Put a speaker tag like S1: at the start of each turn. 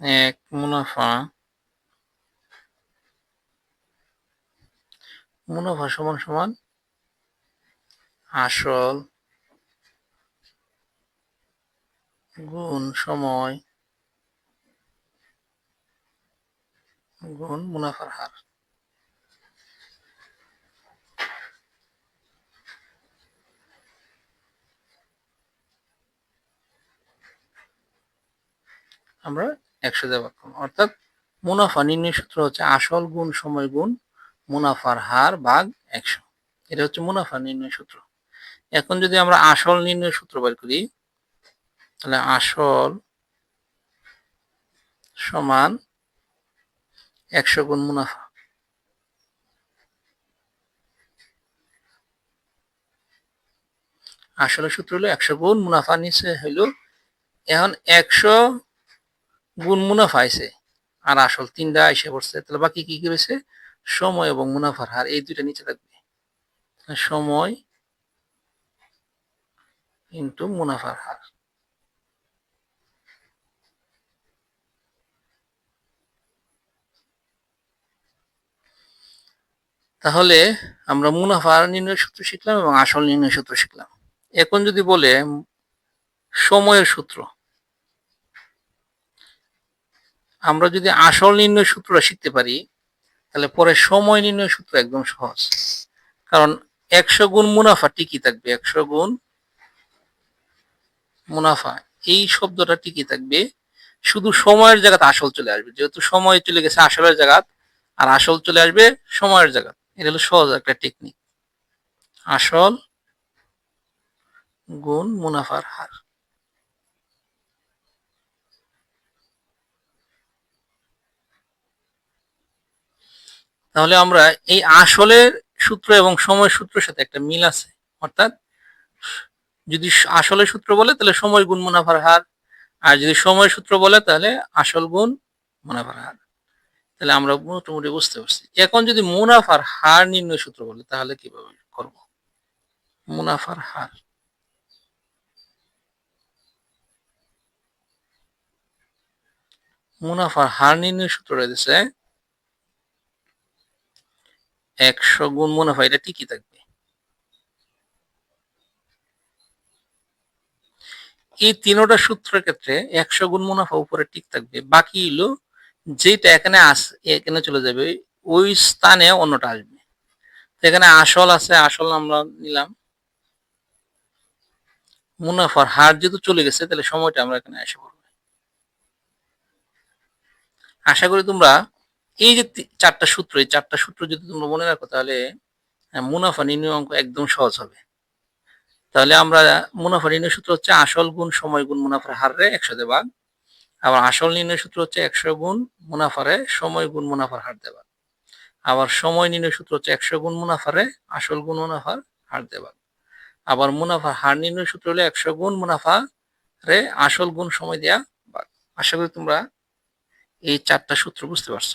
S1: এক মুনাফা। মুনাফা সমান সমান আসল গুণ সময় গুণ মুনাফার হার। আমরা একশো দেওয়া অর্থাৎ মুনাফা নির্ণয় সূত্র হচ্ছে আসল গুণ সময় গুণ মুনাফার হার ভাগ একশো। এটা হচ্ছে মুনাফা নির্ণয় সূত্র। এখন যদি আমরা আসল নির্ণয় সূত্র বের করি, তাহলে আসল সমান একশো গুণ মুনাফা। আসলে সূত্র হলো একশো গুণ, মুনাফা নিচে হইল এখন একশো গুণ মুনাফা আইছে। আর আসল তিনটা এসে পড়ছে। তাহলে বাকি কি কি রয়েছে? সময় এবং মুনাফার হার। এই দুইটা নিচে থাকবে। সময় ইন্টু মুনাফার হার। তাহলে আমরা মুনাফার নির্ণয় সূত্র শিখলাম এবং আসল নির্ণয় সূত্র শিখলাম। এখন যদি বলে সময়ের সূত্র আমরা যদি আসল নির্ণয় সূত্রটা শিখতে পারি, তাহলে পরে সময় নির্ণয় সূত্র একদম সহজ। কারণ একশো গুণ মুনাফা টিকি থাকবে, একশো গুণ মুনাফা, এই শব্দটা টিকি থাকবে। শুধু সময়ের জায়গাতে আসল চলে আসবে, যেহেতু সময় চলে গেছে আসলের জায়গা আর আসল চলে আসবে সময়ের জায়গা এটা হলো সহজ একটা টেকনিক আসল গুণ মুনাফার হার। তাহলে আমরা এই আসলের সূত্র এবং সময় সূত্রের সাথে একটা মিল আছে। অর্থাৎ যদি আসলে সূত্র বলে, তাহলে সময় গুণ মুনাফার হার। আর যদি সময় সূত্র বলে, তাহলে আসল গুণ মুনাফার হার। তাহলে আমরা মোটামুটি বুঝতে পারছি। এখন যদি মুনাফার হার নির্ণয় সূত্র বলে, তাহলে কীভাবে করব? মুনাফার হার। মুনাফার হার নির্ণয় সূত্র রয়েছে একশো গুণ মুনাফা এটা ঠিকই থাকবে। এই তিনোটা সূত্রের ক্ষেত্রে একশো গুণ মুনাফা উপরে ঠিক থাকবে, বাকি হলো যেটা এখানে আস, এখানে চলে যাবে, ওই স্থানে অন্যটা আসবে। এখানে আসল আছে, আসল আমরা নিলাম। মুনাফার হার যেহেতু চলে গেছে, তাহলে সময়টা আমরা এখানে এসে পড়ব। আশা করি তোমরা এই যে চারটা সূত্র এই চারটা সূত্র যদি তোমরা মনে রাখো তাহলে হ্যাঁ, মুনাফা নির্ণয় অঙ্ক একদম সহজ হবে। তাহলে আমরা মুনাফা নির্ণয় সূত্র হচ্ছে আসল গুণ সময় গুণ মুনাফার হারে একশো দেবা আবার আসল নির্ণয় সূত্র হচ্ছে একশো গুণ মুনাফারে সময় গুণ মুনাফার হার দেবা আবার সময় নির্ণয় সূত্র হচ্ছে একশো গুণ মুনাফারে আসল গুণ মুনাফার হার দেবা আবার মুনাফার হার নির্ণয় সূত্র হলে একশো গুণ মুনাফা রে আসল গুণ সময় দেয়া বাঘ আশা করি তোমরা এই চারটা সূত্র বুঝতে পারছ।